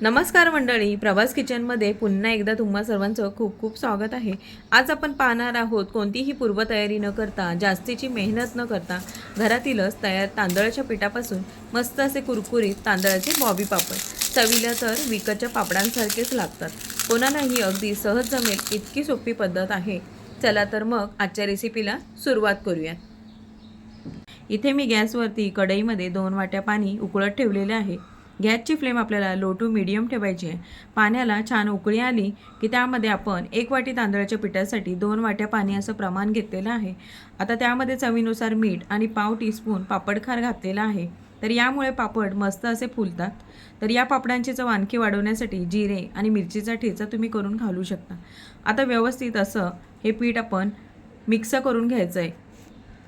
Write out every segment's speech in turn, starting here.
नमस्कार मंडळी प्रवास किचनमध्ये पुन्हा एकदा तुम्हा सर्वांचं खूप खूप स्वागत आहे. आज आपण पाहणार आहोत कोणतीही पूर्वतयारी न करता जास्तीची मेहनत न करता घरातीलच तयार तांदळाच्या पिठापासून मस्त असे कुरकुरीत तांदळाचे बॉबी पापड. चवीला तर विकतच्या पापडांसारखेच लागतात. कोणालाही अगदी सहज जमेल इतकी सोपी पद्धत आहे. चला तर मग आजच्या रेसिपीला सुरुवात करूया इथे मी गॅसवरती कढईमध्ये दोन वाट्या पाणी उकळत ठेवलेले आहे. गॅसची फ्लेम आपल्याला लो टू मिडियम ठेवायची आहे. पाण्याला छान उकळी आली की त्यामध्ये आपण एक वाटी तांदळाच्या पिठासाठी दोन वाट्या पाणी असं प्रमाण घेतलेलं आहे. आता त्यामध्ये चवीनुसार मीठ आणि पाव टीस्पून पापडखार घातलेला आहे. तर यामुळे पापड मस्त असे फुलतात. तर या पापडांची चव आणखी वाढवण्यासाठी जिरे आणि मिरचीचा ठेचा तुम्ही करून घालू शकता. आता व्यवस्थित असं हे पीठ आपण मिक्स करून घ्यायचं आहे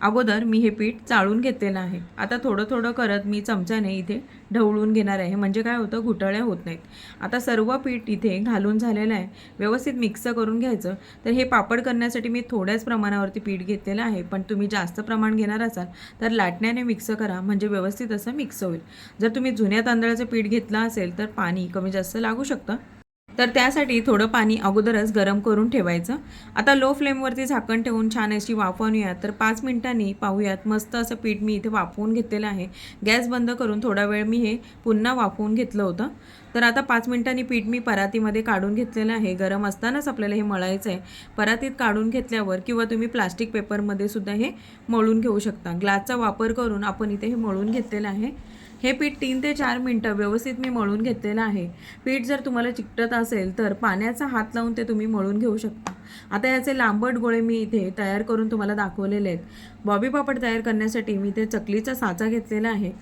अगोदर मी हे पीठ चाळून घेतलेलं आहे. आता थोडं थोडं करत मी चमच्याने इथे ढवळून घेणार आहे. म्हणजे काय होतं? घुटळ्या होत नाहीत. आता सर्व पीठ इथे घालून झालेलं आहे. व्यवस्थित मिक्स करून घ्यायचं. तर हे पापड करण्यासाठी मी थोड्याच प्रमाणावरती पीठ घेतलेलं आहे. पण तुम्ही जास्त प्रमाण घेणार असाल तर लाटण्याने मिक्स करा. म्हणजे व्यवस्थित असं मिक्स होईल. जर तुम्ही जुन्या तांदळाचं पीठ घेतलं असेल तर पाणी कमी जास्त लागू शकतं. तर त्यासाठी थोडं पाणी अगोदरच गरम करून ठेवायचं. आता लो फ्लेमवरती झाकण ठेवून छान अशी वाफवूयात तर पाच मिनिटांनी पाहूयात. मस्त असं पीठ मी इथे वाफवून घेतलेलं आहे. गॅस बंद करून थोडा वेळ मी हे पुन्हा वाफवून घेतलं होतं. तर आता पाच मिनिटांनी पीठ मी परातीमध्ये काढून घेतलेलं आहे. गरम असतानाच आपल्याला हे मळायचं आहे परातीत काढून घेतल्यावर किंवा तुम्ही प्लास्टिक पेपरमध्ये सुद्धा हे मळून घेऊ शकता. ग्लासचा वापर करून आपण इथे हे मळून घेतलेलं आहे. हे पीठ तीन ते चार मिनटं व्यवस्थित मी मळून घेतलेलं आहे. पीठ जर तुम्हाला चिकटत असेल तर पाण्याचा हात लावून ते तुम्ही मळून घेऊ शकता. आता याचे लांबट गोळे मी इथे तयार करून तुम्हाला दाखवलेले आहेत. बॉबी पापड तयार करण्यासाठी मी इथे चकलीचा साचा घेतलेला आहे.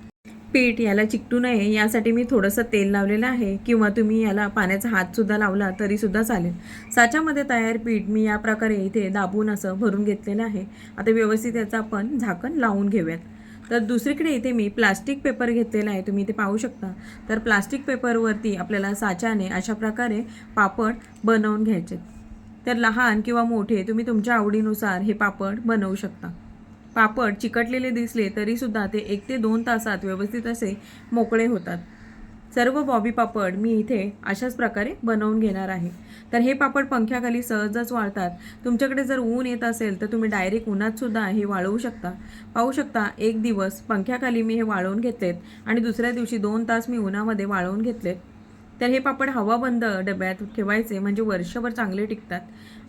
पीठ याला चिकटू नये यासाठी मी थोडंसं तेल लावलेलं आहे किंवा तुम्ही याला पाण्याचा हातसुद्धा लावला तरीसुद्धा चालेल. साच्यामध्ये तयार पीठ मी या प्रकारे इथे दाबून असं भरून घेतलेलं आहे. आता व्यवस्थित याचं आपण झाकण लावून घेऊयात. तर दुसरीकडे इथे मी प्लास्टिक पेपर घेतलेला आहे. तुम्ही इथे पाहू शकता. तर प्लास्टिक पेपरवरती आपल्याला साच्याने अशा प्रकारे पापड बनवून घ्यायचे. तर लहान किंवा मोठे तुम्ही तुमच्या आवडीनुसार हे पापड बनवू शकता. पापड चिकटलेले दिसले तरीसुद्धा ते एक ते दोन तासात व्यवस्थित असे मोकळे होतात. सर्व बॉबी पापड मी इथे अशाच प्रकारे बनवून घेणार आहे. तर हे पापड पंख्याखाली सहजच वाळतात. तुमच्याकडे जर ऊन येत असेल तर तुम्ही डायरेक्ट उन्हातसुद्धा हे वाळवू शकता. पाहू शकता एक दिवस पंख्याखाली मी हे वाळवून घेतलेत आणि दुसऱ्या दिवशी दोन तास मी उन्हामध्ये वाळवून घेतलेत. तर हे पापड हवाबंद डब्यात ठेवायचे म्हणजे वर्षभर चांगले टिकतात.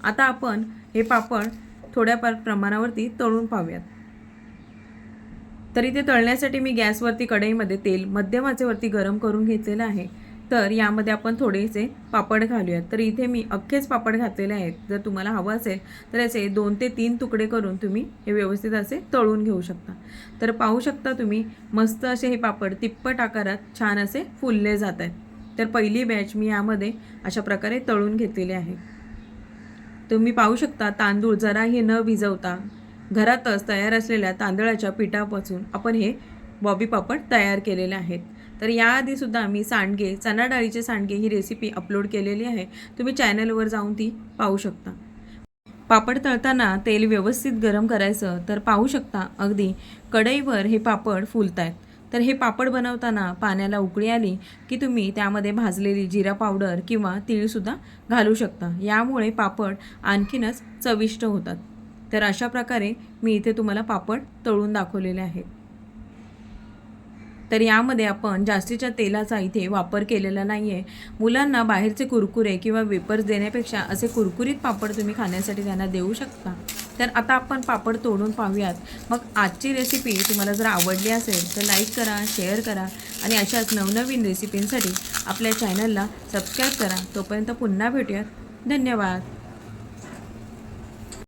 आता आपण हे पापड थोड्या प्रमाणावरती तळून पाहूयात. तर इथे तळण्यासाठी मी गॅसवरती कढईमध्ये तेल मध्यम आचेवरती गरम करून घेतलेलं आहे. तर यामध्ये आपण थोडेसे पापड घालूयात. तर इथे मी अख्खेच पापड घातलेले आहेत. जर तुम्हाला हवं असेल तर असे दोन ते तीन तुकडे करून तुम्ही हे व्यवस्थित असे तळून घेऊ शकता. तर पाहू शकता तुम्ही मस्त असे हे पापड तिप्पट आकारात छान असे फुलले जात आहेत. तर पहिली बॅच मी यामध्ये अशा प्रकारे तळून घेतलेली आहे. तुम्ही पाहू शकता तांदूळ जराही न भिजवता घरातच तयार असलेल्या तांदळाच्या पिठापासून आपण हे बॉबी पापड तयार केलेले आहेत. तर याआधीसुद्धा मी सांडगे चणा डाळीचे सांडगे ही रेसिपी अपलोड केलेली आहे. तुम्ही चॅनलवर जाऊन ती पाहू शकता. पापड तळताना तेल व्यवस्थित गरम करायचं तर पाहू शकता अगदी कढईवर हे पापड फुलत आहेत तर हे पापड बनवताना पाण्याला उकळी आली की तुम्ही त्यामध्ये भाजलेली जिरा पावडर किंवा तीळसुद्धा घालू शकता. यामुळे पापड आणखीनच चविष्ट होतात. तर अशा प्रकारे मी इथे तुम्हाला पापड तळून दाखवलेले आहेत. तर यामध्ये आपण जास्तीच्या तेलाचा इथे वापर केलेला नाही आहे मुलांना बाहेरचे कुरकुरे किंवा वेपर्स देण्यापेक्षा असे कुरकुरीत पापड तुम्ही खाण्यासाठी त्यांना देऊ शकता. तर आता आपण पापड तोडून पाहूयात. मग आजची रेसिपी तुम्हाला जर आवडली असेल तर लाईक करा शेअर करा आणि अशाच नवनवीन रेसिपींसाठी आपल्या चॅनलला सबस्क्राईब करा. तोपर्यंत पुन्हा भेटूयात. धन्यवाद.